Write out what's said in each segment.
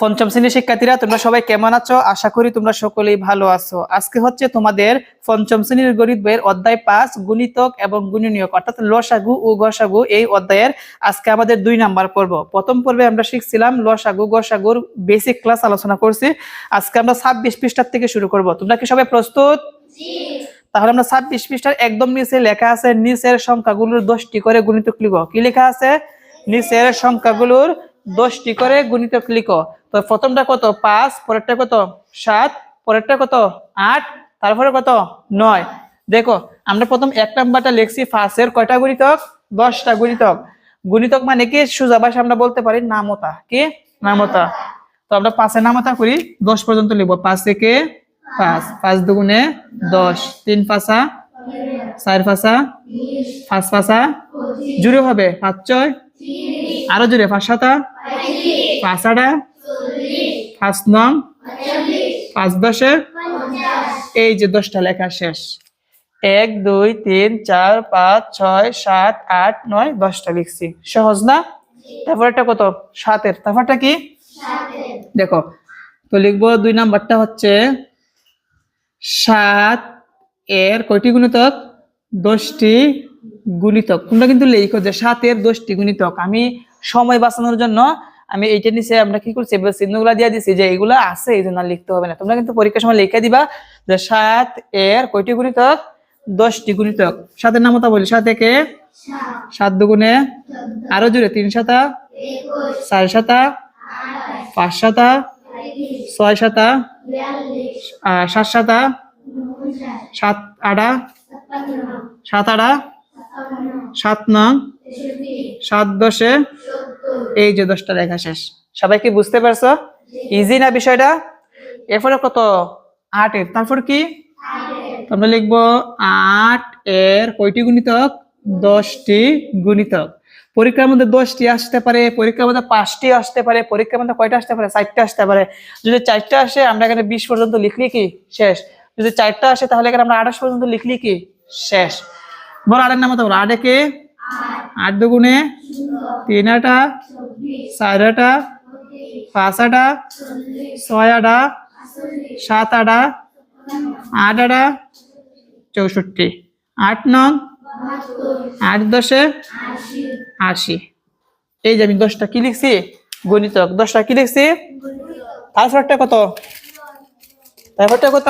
পঞ্চম শ্রেণির শিক্ষার্থীরা তোমরা সবাই কেমন আছো? আশা করি তোমরা সকলেই ভালো আছো। আজকে হচ্ছে তোমাদের পঞ্চম শ্রেণির গণিত বইয়ের অধ্যায় পাঁচ গুণিতক এবং গুণনীয়ক অর্থাৎ লসাগু ও গসাগু এই অধ্যায়ের আজকে আমাদের দুই নাম্বার পর্ব। প্রথম পর্বে আমরা শিখছিলাম লসাগু গসাগুর বেসিক ক্লাস আলোচনা করছি। আজকে আমরা ছাব্বিশ পৃষ্ঠার থেকে শুরু করব। তোমরা কি সবাই প্রস্তুত? তাহলে আমরা ছাব্বিশ পৃষ্ঠার একদম নিচে লেখা আছে নিচের সংখ্যাগুলোর দশটি করে গুণিতক লিখো। কি লেখা আছে? নিচের সংখ্যাগুলোর দশটি করে গুণিতক লিখো। তো প্রথমটা কত? পাঁচ, পরেরটা কত? সাত, পরেরটা কত? আট, তারপরে কত? নয়। দেখো, আমরা প্রথম এক নাম্বারটা লিখছি ফার্স্টের কয়টা গুণিতক? দশটা গুণিতক। গুণিতক মানে কি? সোজা ভাষা আমরা বলতে পারি নামতা। কি? নামতা। তো আমরা পাঁচের নামতা করি, দশ পর্যন্ত লিখব। পাঁচ থেকে পাঁচ। পাঁচ দুগুণে দশ। তিন পাঁচা, চার পাঁচা, পাঁচ পাঁচা, জুড়ে হবে পাঁচ ছয়। আরও জুড়ে, পাঁচ সাতা। পাঁচ আটা। পাঁচ নং পাঁচ দশে এই যে দশটা লেখা শেষ। এক দুই তিন চার পাঁচ ছয় সাত আট নয় দশটা লিখছি। সহজ না? তারপরটা কত? সাতের। তারপরটা কি? দেখো তো লিখব দুই নাম্বারটা হচ্ছে সাত এর কয়টি গুণিতক? দশটি গুণিতক। তোমরা কিন্তু লিখো যে সাতের দশটি গুণিতক। আমি সময় বাঁচানোর জন্য আমি এইটা নিচে আমরা কি করছি? চিহ্নগুলা দিয়ে দিছি যে এগুলা আছে, এই জন্য লিখতে হবে না। তোমরা কিন্তু পরীক্ষার সময় লিখে দিবা যে সাত এর কয়টি গুণিতক? দশটি গুণিতক। সাতের নামতা বলি। সাত একে সাত দুগুণে আরও জুড়ে তিন সাতা, চার সাতা, পাঁচ সাতা, ছয় সাতা সাত সাতা, সাত আড়া সাত আড়া, সাত নং, সাত দশে এই যে দশটা লেখা শেষ। সবাই কি বুঝতে পারছ? ইজি না বিষয়টা? এরপরে কত? আটের। তারপর কি? আমরা লিখব আট এর কয়টি গুণিতক? দশটি গুণিতক। পরীক্ষার মধ্যে দশটি আসতে পারে, পরীক্ষার মধ্যে পাঁচটি আসতে পারে, পরীক্ষার মধ্যে কয়টা আসতে পারে? চারটা আসতে পারে। যদি চারটা আসে, আমরা এখানে বিশ পর্যন্ত লিখলি কি? শেষ। যদি চারটা আসে, তাহলে এখানে আমরা আঠাশ পর্যন্ত লিখলি কি? শেষ। বল আটের নাম তো বলো আটে কে? আট দুগুণে তিন আটা চার আটা পাঁচ আটা ছয় আটা সাত আটা আট আটা চৌষট্টি। আট নং, আট দশে আশি। এই যে আমি দশটা কি লিখছি? গণিতক। দশটা কি লিখছি? তারপরটা কত? তারপরটা কত?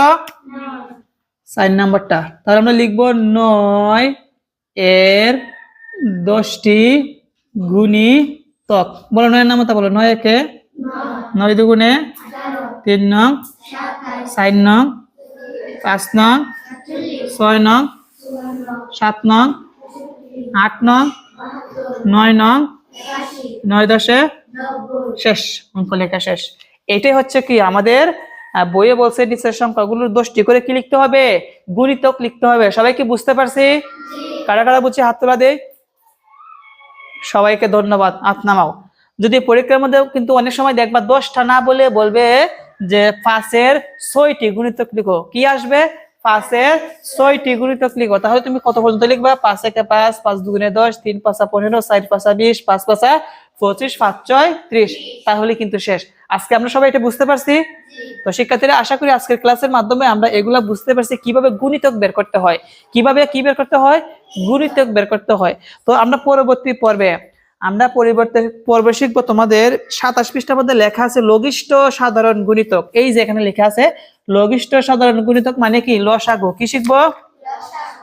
চার নাম্বারটা। তাহলে আমরা লিখব নয় এর দশটি গুণিতক বলো নয়ের নামতা বলো। নয় একে? নয় দুগুণে? তিন নং? চার নং? পাঁচ নং? ছয় নং? সাত নং? আট নং? নয় নং? নয় দশে? শেষ। অঙ্ক লেখা শেষ। এটাই হচ্ছে কি? আমাদের বইয়ে বলছে নিচের সংখ্যাগুলোর দশটি করে কি লিখতে হবে? গুণিতক লিখতে হবে। সবাই কি বুঝতে পারছি? কারা কারা বুঝছি হাত তোলা দে সবাইকে ধন্যবাদ হাত নামাও। যদি পরীক্ষার মধ্যে কিন্তু অনেক সময় দেখবা দশটা না বলে বলবে যে পাঁচের ছয়টি গুণিতক লিখো। কি আসবে? পাঁচের ছয়টি গুণিতক লিখো। তাহলে তুমি কত পর্যন্ত লিখবা? পাঁচ একে পাঁচ পাঁচ দুগুণে দশ, তিন পাঁচা পনেরো, চার পাঁচা বিশ, পাঁচ পাঁচা পঁচিশ, পাঁচ ছয়, ত্রিশ। তাহলে কিন্তু শেষ। আজকে আমরা সবাই এটা বুঝতে পারছি? তো শিক্ষার্থীরা, আশা করি আজকের ক্লাসের মাধ্যমে আমরা এগুলা বুঝতে পারছি কীভাবে গুণিতক বের করতে হয়। কীভাবে কি বের করতে হয়? গুণিতক বের করতে হয়। তো আমরা পরবর্তী পর্বে আমরা পরিবর্তে পর্বে শিখব তোমাদের সাতাশ পৃষ্ঠার মধ্যে লেখা আছে লঘিষ্ঠ সাধারণ গুণিতক। এই যে এখানে লেখা আছে লঘিষ্ঠ সাধারণ গুণিতক মানে কি? লসাগু। কি শিখব?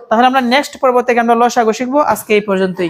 তাহলে আমরা নেক্সট পর্ব থেকে আমরা লসাগু শিখব। আজকে এই পর্যন্তই।